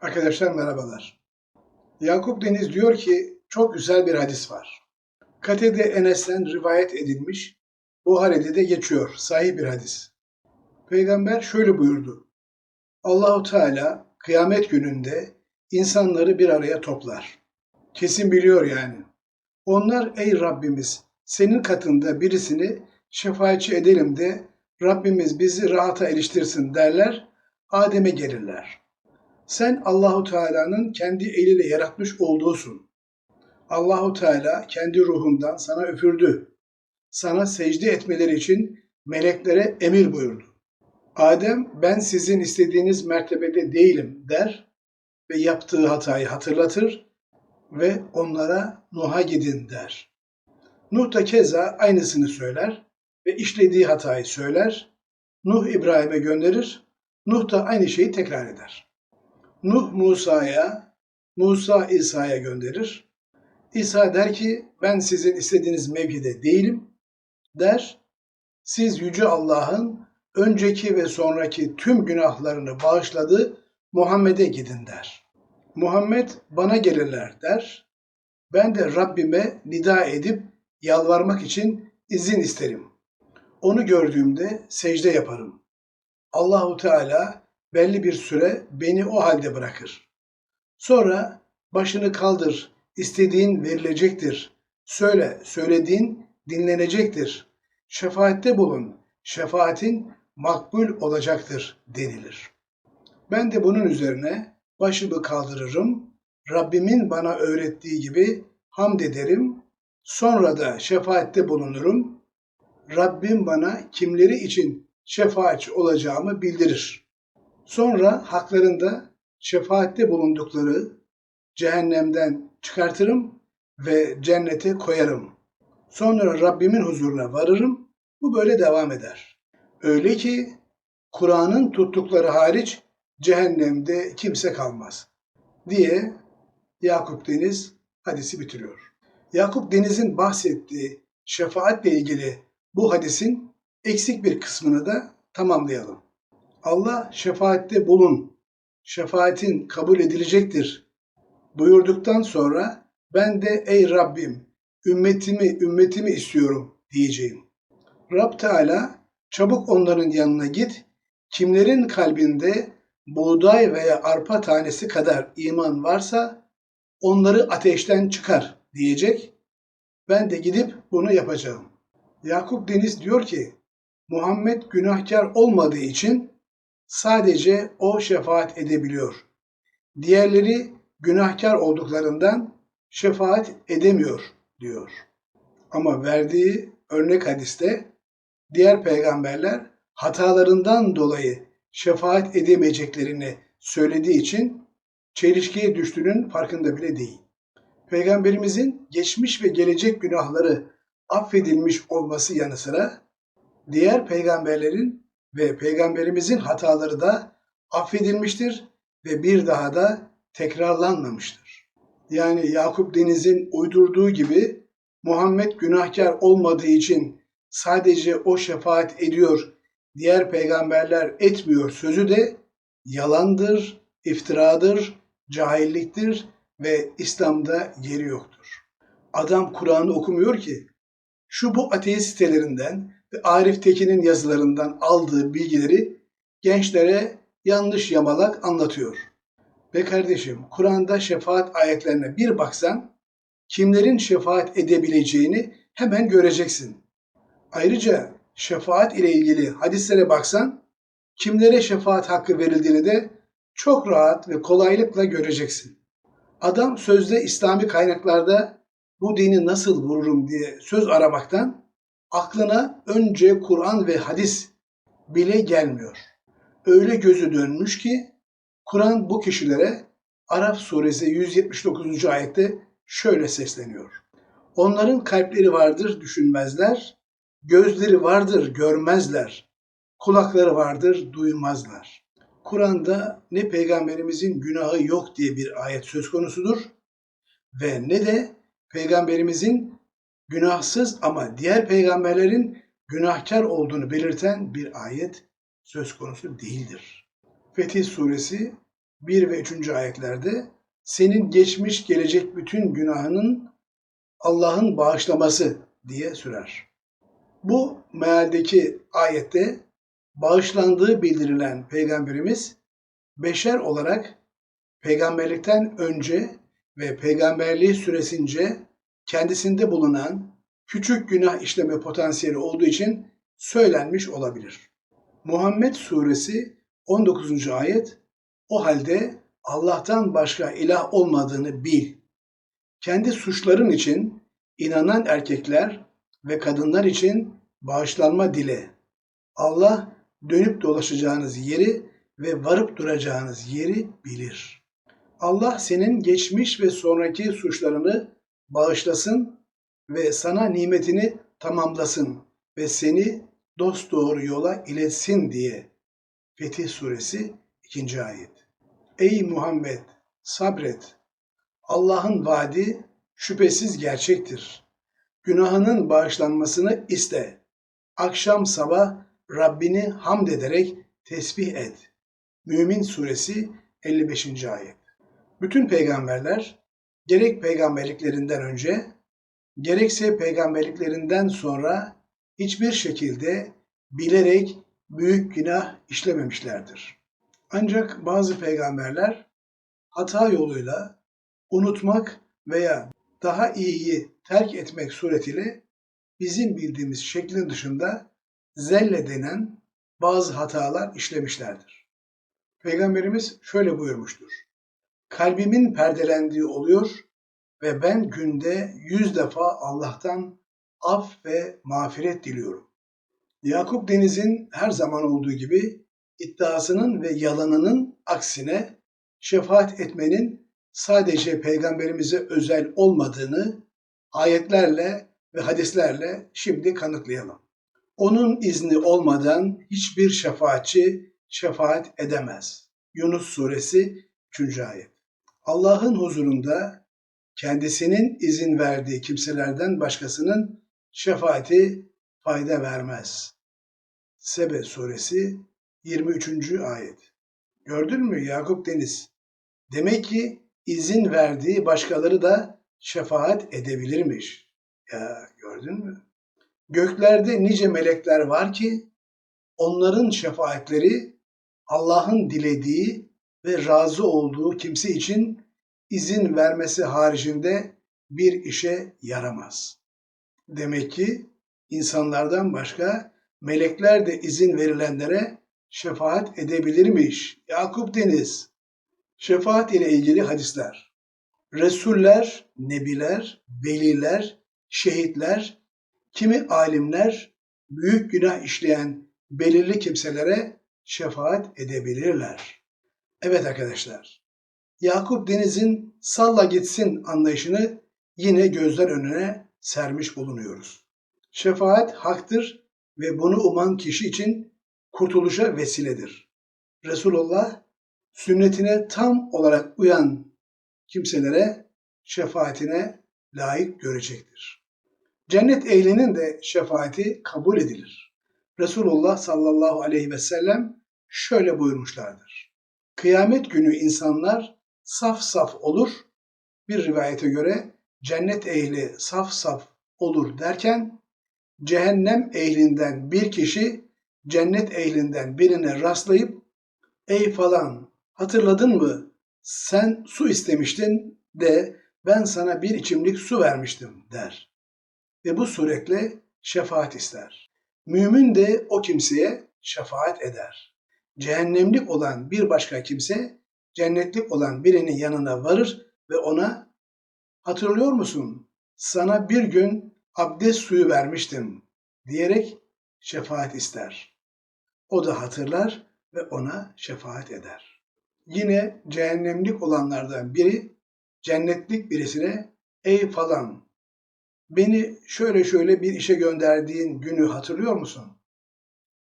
Arkadaşlar merhabalar. Yakup Deniz diyor ki çok güzel bir hadis var. Katede Enes'ten rivayet edilmiş, Buhari'de de geçiyor sahih bir hadis. Peygamber şöyle buyurdu. Allahu Teala kıyamet gününde insanları bir araya toplar. Kesin biliyor yani. Onlar ey Rabbimiz senin katında birisini şefaatçi edelim de Rabbimiz bizi rahata eriştirsin derler. Adem'e gelirler. Sen Allahu Teala'nın kendi eliyle yaratmış olduğusun. Allahu Teala kendi ruhundan sana üfürdü. Sana secde etmeleri için meleklere emir buyurdu. Adem ben sizin istediğiniz mertebede değilim der ve yaptığı hatayı hatırlatır ve onlara Nuh'a gidin der. Nuh da keza aynısını söyler ve işlediği hatayı söyler. Nuh İbrahim'e gönderir. Nuh da aynı şeyi tekrar eder. Nuh Musa'ya, Musa İsa'ya gönderir. İsa der ki ben sizin istediğiniz mevkide değilim der. Siz Yüce Allah'ın önceki ve sonraki tüm günahlarını bağışladı Muhammed'e gidin der. Muhammed bana gelirler der. Ben de Rabbime nida edip yalvarmak için izin isterim. Onu gördüğümde secde yaparım. Allahu Teala belli bir süre beni o halde bırakır. Sonra başını kaldır, istediğin verilecektir. Söyle, söylediğin dinlenecektir. Şefaatte bulun, şefaatin makbul olacaktır denilir. Ben de bunun üzerine başımı kaldırırım, Rabbimin bana öğrettiği gibi hamd ederim, sonra da şefaatte bulunurum. Rabbim bana kimleri için şefaatçi olacağımı bildirir. Sonra haklarında şefaatte bulundukları cehennemden çıkartırım ve cennete koyarım. Sonra Rabbimin huzuruna varırım. Bu böyle devam eder. Öyle ki Kur'an'ın tuttukları hariç cehennemde kimse kalmaz diye Yakup Deniz hadisi bitiriyor. Yakup Deniz'in bahsettiği şefaatle ilgili bu hadisin eksik bir kısmını da tamamlayalım. Allah şefaatte bulun, şefaatin kabul edilecektir buyurduktan sonra ben de ey Rabbim ümmetimi ümmetimi istiyorum diyeceğim. Rab Teala çabuk onların yanına git, kimlerin kalbinde buğday veya arpa tanesi kadar iman varsa onları ateşten çıkar diyecek. Ben de gidip bunu yapacağım. Yakup Deniz diyor ki Muhammed günahkar olmadığı için sadece o şefaat edebiliyor. Diğerleri günahkar olduklarından şefaat edemiyor diyor. Ama verdiği örnek hadiste diğer peygamberler hatalarından dolayı şefaat edemeyeceklerini söylediği için çelişkiye düştüğünün farkında bile değil. Peygamberimizin geçmiş ve gelecek günahları affedilmiş olması yanı sıra diğer peygamberlerin ve peygamberimizin hataları da affedilmiştir ve bir daha da tekrarlanmamıştır. Yani Yakup Deniz'in uydurduğu gibi Muhammed günahkar olmadığı için sadece o şefaat ediyor, diğer peygamberler etmiyor sözü de yalandır, iftiradır, cahilliktir ve İslam'da yeri yoktur. Adam Kur'an'ı okumuyor ki şu bu ateist sitelerinden Arif Tekin'in yazılarından aldığı bilgileri gençlere yanlış yamalak anlatıyor. Ve kardeşim Kur'an'da şefaat ayetlerine bir baksan kimlerin şefaat edebileceğini hemen göreceksin. Ayrıca şefaat ile ilgili hadislere baksan kimlere şefaat hakkı verildiğini de çok rahat ve kolaylıkla göreceksin. Adam sözde İslami kaynaklarda bu dini nasıl vururum diye söz aramaktan aklına önce Kur'an ve hadis bile gelmiyor. Öyle gözü dönmüş ki Kur'an bu kişilere Araf suresi 179. ayette şöyle sesleniyor. Onların kalpleri vardır düşünmezler, gözleri vardır görmezler, kulakları vardır duymazlar. Kur'an'da ne peygamberimizin günahı yok diye bir ayet söz konusudur ve ne de peygamberimizin günahsız ama diğer peygamberlerin günahkar olduğunu belirten bir ayet söz konusu değildir. Fetih suresi 1 ve 3. ayetlerde senin geçmiş gelecek bütün günahının Allah'ın bağışlaması diye sürer. Bu mealdeki ayette bağışlandığı bildirilen peygamberimiz beşer olarak peygamberlikten önce ve peygamberliği süresince kendisinde bulunan küçük günah işleme potansiyeli olduğu için söylenmiş olabilir. Muhammed suresi 19. ayet o halde Allah'tan başka ilah olmadığını bil. Kendi suçların için inanan erkekler ve kadınlar için bağışlanma dile. Allah dönüp dolaşacağınız yeri ve varıp duracağınız yeri bilir. Allah senin geçmiş ve sonraki suçlarını bağışlasın ve sana nimetini tamamlasın ve seni dosdoğru yola iletsin diye. Fetih Suresi 2. ayet. Ey Muhammed sabret. Allah'ın vaadi şüphesiz gerçektir. Günahının bağışlanmasını iste. Akşam sabah Rabbini hamd ederek tesbih et. Mümin Suresi 55. ayet. Bütün peygamberler gerek peygamberliklerinden önce gerekse peygamberliklerinden sonra hiçbir şekilde bilerek büyük günah işlememişlerdir. Ancak bazı peygamberler hata yoluyla unutmak veya daha iyiyi terk etmek suretiyle bizim bildiğimiz şeklin dışında zelle denen bazı hatalar işlemişlerdir. Peygamberimiz şöyle buyurmuştur. Kalbimin perdelendiği oluyor ve ben günde yüz defa Allah'tan af ve mağfiret diliyorum. Yakup Deniz'in her zaman olduğu gibi iddiasının ve yalanının aksine şefaat etmenin sadece peygamberimize özel olmadığını ayetlerle ve hadislerle şimdi kanıtlayalım. Onun izni olmadan hiçbir şefaatçi şefaat edemez. Yunus suresi 3. ayet. Allah'ın huzurunda kendisinin izin verdiği kimselerden başkasının şefaati fayda vermez. Sebe suresi 23. ayet. Gördün mü Yakup Deniz? Demek ki izin verdiği başkaları da şefaat edebilirmiş. Ya gördün mü? Göklerde nice melekler var ki onların şefaatleri Allah'ın dilediği ve razı olduğu kimse için izin vermesi haricinde bir işe yaramaz. Demek ki insanlardan başka melekler de izin verilenlere şefaat edebilirmiş. Yakup Deniz. Şefaat ile ilgili hadisler. Resuller, nebiler, veliler, şehitler, kimi alimler büyük günah işleyen belirli kimselere şefaat edebilirler. Evet arkadaşlar, Yakup Deniz'in salla gitsin anlayışını yine gözler önüne sermiş bulunuyoruz. Şefaat haktır ve bunu uman kişi için kurtuluşa vesiledir. Resulullah sünnetine tam olarak uyan kimselere şefaatine layık görecektir. Cennet ehlinin de şefaati kabul edilir. Resulullah sallallahu aleyhi ve sellem şöyle buyurmuşlardır. Kıyamet günü insanlar saf saf olur. Bir rivayete göre cennet ehli saf saf olur derken cehennem ehlinden bir kişi cennet ehlinden birine rastlayıp ey falan hatırladın mı sen su istemiştin de ben sana bir içimlik su vermiştim der. Ve bu suretle şefaat ister. Mümin de o kimseye şefaat eder. Cehennemlik olan bir başka kimse cennetlik olan birinin yanına varır ve ona hatırlıyor musun? Sana bir gün abdest suyu vermiştim diyerek şefaat ister. O da hatırlar ve ona şefaat eder. Yine cehennemlik olanlardan biri cennetlik birisine ey falan beni şöyle şöyle bir işe gönderdiğin günü hatırlıyor musun?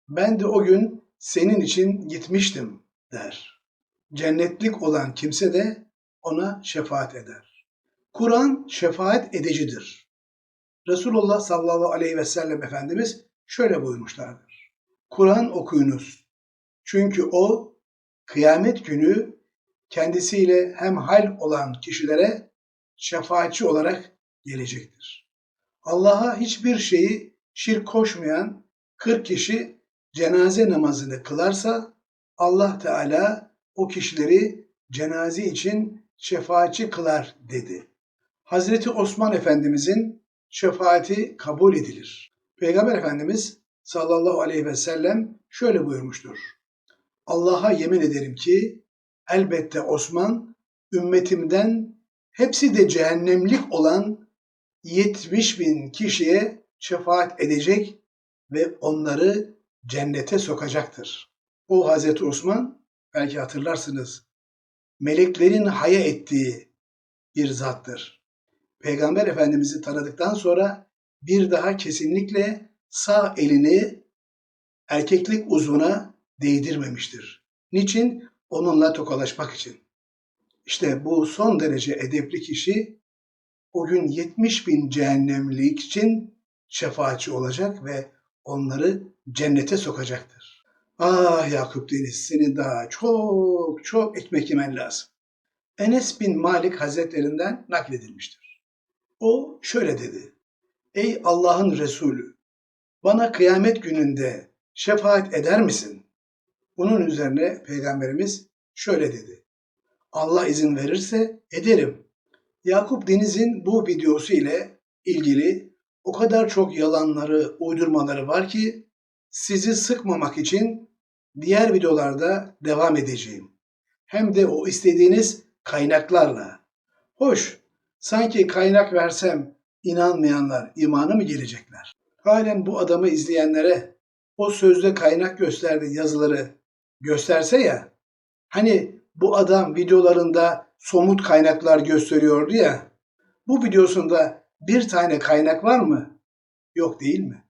Ben de o gün senin için gitmiştim der. Cennetlik olan kimse de ona şefaat eder. Kur'an şefaat edicidir. Resulullah sallallahu aleyhi ve sellem Efendimiz şöyle buyurmuşlardır. Kur'an okuyunuz. Çünkü o kıyamet günü kendisiyle hemhal olan kişilere şefaatçi olarak gelecektir. Allah'a hiçbir şeyi şirk koşmayan 40 kişi cenaze namazını kılarsa Allah Teala o kişileri cenaze için şefaatçi kılar dedi. Hazreti Osman Efendimizin şefaati kabul edilir. Peygamber Efendimiz sallallahu aleyhi ve sellem şöyle buyurmuştur. Allah'a yemin ederim ki elbette Osman ümmetimden hepsi de cehennemlik olan 70 bin kişiye şefaat edecek ve onları cennete sokacaktır. O Hazreti Osman belki hatırlarsınız meleklerin haya ettiği bir zattır. Peygamber Efendimiz'i tanıdıktan sonra bir daha kesinlikle sağ elini erkeklik uzvuna değdirmemiştir. Niçin? Onunla tokalaşmak için. İşte bu son derece edepli kişi o gün 70 bin cehennemlik için şefaatçi olacak ve onları cennete sokacaktır. Ah Yakup Deniz senin daha çok çok ekmek yemen lazım. Enes bin Malik Hazretlerinden nakledilmiştir. O şöyle dedi. Ey Allah'ın Resulü bana kıyamet gününde şefaat eder misin? Bunun üzerine Peygamberimiz şöyle dedi. Allah izin verirse ederim. Yakup Deniz'in bu videosu ile ilgili o kadar çok yalanları, uydurmaları var ki sizi sıkmamak için diğer videolarda devam edeceğim. Hem de o istediğiniz kaynaklarla. Hoş, sanki kaynak versem inanmayanlar imana mı gelecekler? Halen bu adamı izleyenlere o sözde kaynak gösterdi yazıları gösterse ya, hani bu adam videolarında somut kaynaklar gösteriyordu ya, bu videosunda bir tane kaynak var mı? Yok değil mi?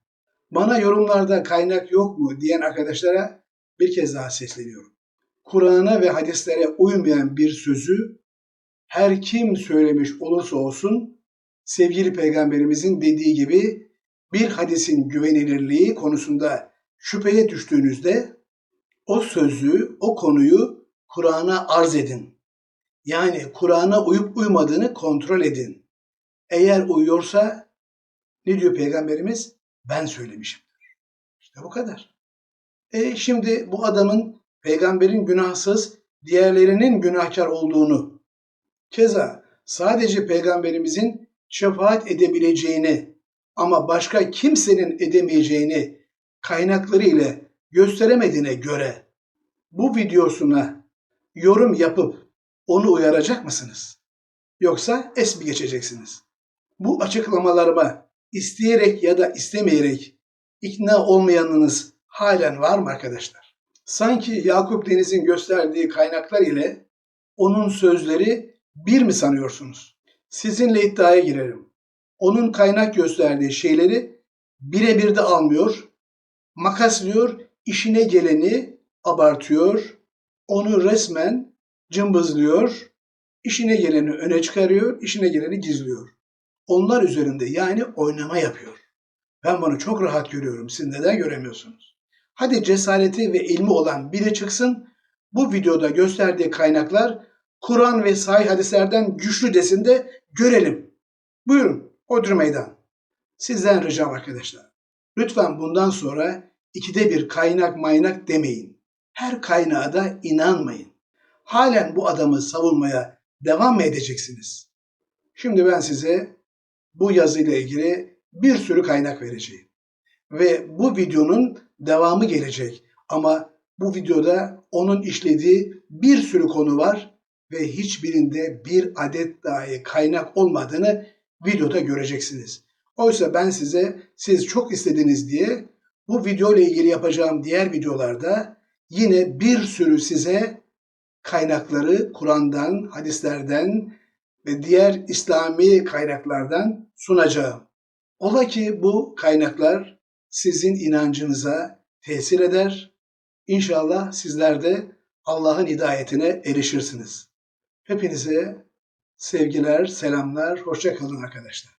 Bana yorumlarda kaynak yok mu diyen arkadaşlara bir kez daha sesleniyorum. Kur'an'a ve hadislere uymayan bir sözü her kim söylemiş olursa olsun sevgili peygamberimizin dediği gibi bir hadisin güvenilirliği konusunda şüpheye düştüğünüzde o sözü, o konuyu Kur'an'a arz edin. Yani Kur'an'a uyup uymadığını kontrol edin. Eğer uyuyorsa ne diyor peygamberimiz? Ben söylemişimdir. İşte bu kadar. E şimdi bu adamın peygamberin günahsız, diğerlerinin günahkar olduğunu, keza sadece peygamberimizin şefaat edebileceğini ama başka kimsenin edemeyeceğini kaynakları ile gösteremediğine göre bu videosuna yorum yapıp onu uyaracak mısınız? Yoksa es mi geçeceksiniz? Bu açıklamalarıma isteyerek ya da istemeyerek ikna olmayanınız halen var mı arkadaşlar? Sanki Yakup Deniz'in gösterdiği kaynaklar ile onun sözleri bir mi sanıyorsunuz? Sizinle iddiaya girerim. Onun kaynak gösterdiği şeyleri birebir de almıyor, makaslıyor, işine geleni abartıyor, onu resmen cımbızlıyor, işine geleni öne çıkarıyor, işine geleni gizliyor. Onlar üzerinde yani oynama yapıyor. Ben bunu çok rahat görüyorum. Siz neden göremiyorsunuz? Hadi cesareti ve ilmi olan biri çıksın. Bu videoda gösterdiği kaynaklar Kur'an ve sahih hadislerden güçlü desin de görelim. Buyurun, hodri meydan. Sizden ricam arkadaşlar. Lütfen bundan sonra ikide bir kaynak maynak demeyin. Her kaynağa da inanmayın. Halen bu adamı savunmaya devam mı edeceksiniz? Şimdi ben size bu yazıyla ilgili bir sürü kaynak vereceğim. Ve bu videonun devamı gelecek. Ama bu videoda onun işlediği bir sürü konu var ve hiçbirinde bir adet dahi kaynak olmadığını videoda göreceksiniz. Oysa ben size siz çok istediniz diye bu video ile ilgili yapacağım diğer videolarda yine bir sürü size kaynakları Kur'an'dan, hadislerden ve diğer İslami kaynaklardan sunacağım. Ola ki bu kaynaklar sizin inancınıza tesir eder. İnşallah sizler de Allah'ın hidayetine erişirsiniz. Hepinize sevgiler, selamlar, hoşça kalın arkadaşlar.